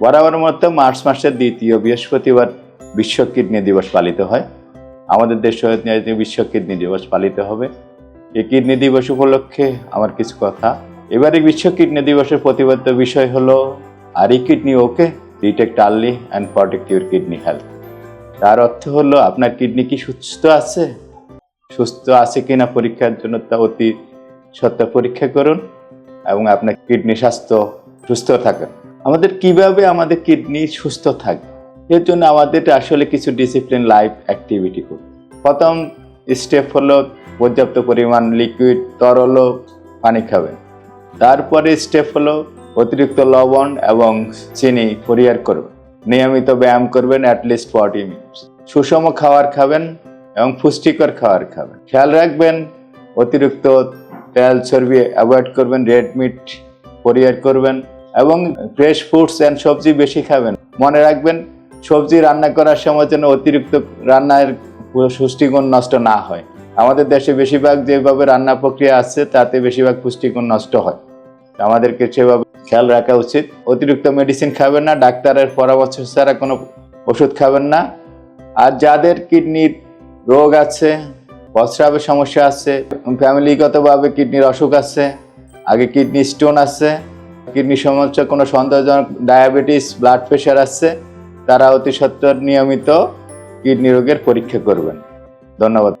বরাবর মতো মার্চ মাসের দ্বিতীয় বৃহস্পতিবার বিশ্ব কিডনি দিবস পালিত হয়। আমাদের দেশে বিশ্ব কিডনি দিবস পালিত হবে। এই কিডনি দিবস উপলক্ষে আমার কিছু কথা। এবারে বিশ্ব কিডনি দিবসের প্রতিপাদ্য বিষয় হলো are kidney okay detect early and protect your kidney health তার অর্থ হলো আপনার কিডনি কি সুস্থ আছে? সুস্থ আছে কিনা পরীক্ষার জন্য তা অতি সত্য পরীক্ষা করুন এবং আপনার কিডনি স্বাস্থ্য সুস্থ থাকুন আমাদের কীভাবে আমাদের কিডনি সুস্থ থাকবে এর জন্য আমাদের আসলে কিছু ডিসিপ্লিন লাইফ অ্যাক্টিভিটি করুন প্রথম স্টেপ হলো পর্যাপ্ত পরিমাণ লিকুইড তরল পানি খাবেন। তারপরে স্টেপ হলো অতিরিক্ত লবণ এবং চিনি পরিহার করবেন। নিয়মিত ব্যায়াম করবেন অ্যাটলিস্ট ফর্টি মিনিটস সুষম খাবার খাবেন এবং পুষ্টিকর খাবার খাবেন। খেয়াল রাখবেন, অতিরিক্ত তেল চর্বি অ্যাভয়েড করবেন রেড মিট পরিহার করবেন। এবং ফ্রেশ ফ্রুটস অ্যান্ড সবজি বেশি খাবেন। মনে রাখবেন, সবজি রান্না করার সময় যেন অতিরিক্ত রান্নার পুষ্টিগুণ নষ্ট না হয়। আমাদের দেশে বেশিরভাগ যেভাবে রান্না প্রক্রিয়া আছে, তাতে বেশিরভাগ পুষ্টিগুণ নষ্ট হয়। আমাদেরকে সেভাবে খেয়াল রাখা উচিত। অতিরিক্ত মেডিসিন খাবেন না, ডাক্তারের পরামর্শ ছাড়া কোনো ওষুধ খাবেন না। আর যাদের কিডনির রোগ আছে, প্রস্রাবের সমস্যা আছে ফ্যামিলিগতভাবে কিডনির অসুখ আছে, আগে কিডনি স্টোন আছে কিডনি সমস্যা, কোনো সন্দেহজনক ডায়াবেটিস ব্লাড প্রেশার আসছে, তারা অতি সত্বর নিয়মিত কিডনি রোগের পরীক্ষা করবেন। ধন্যবাদ।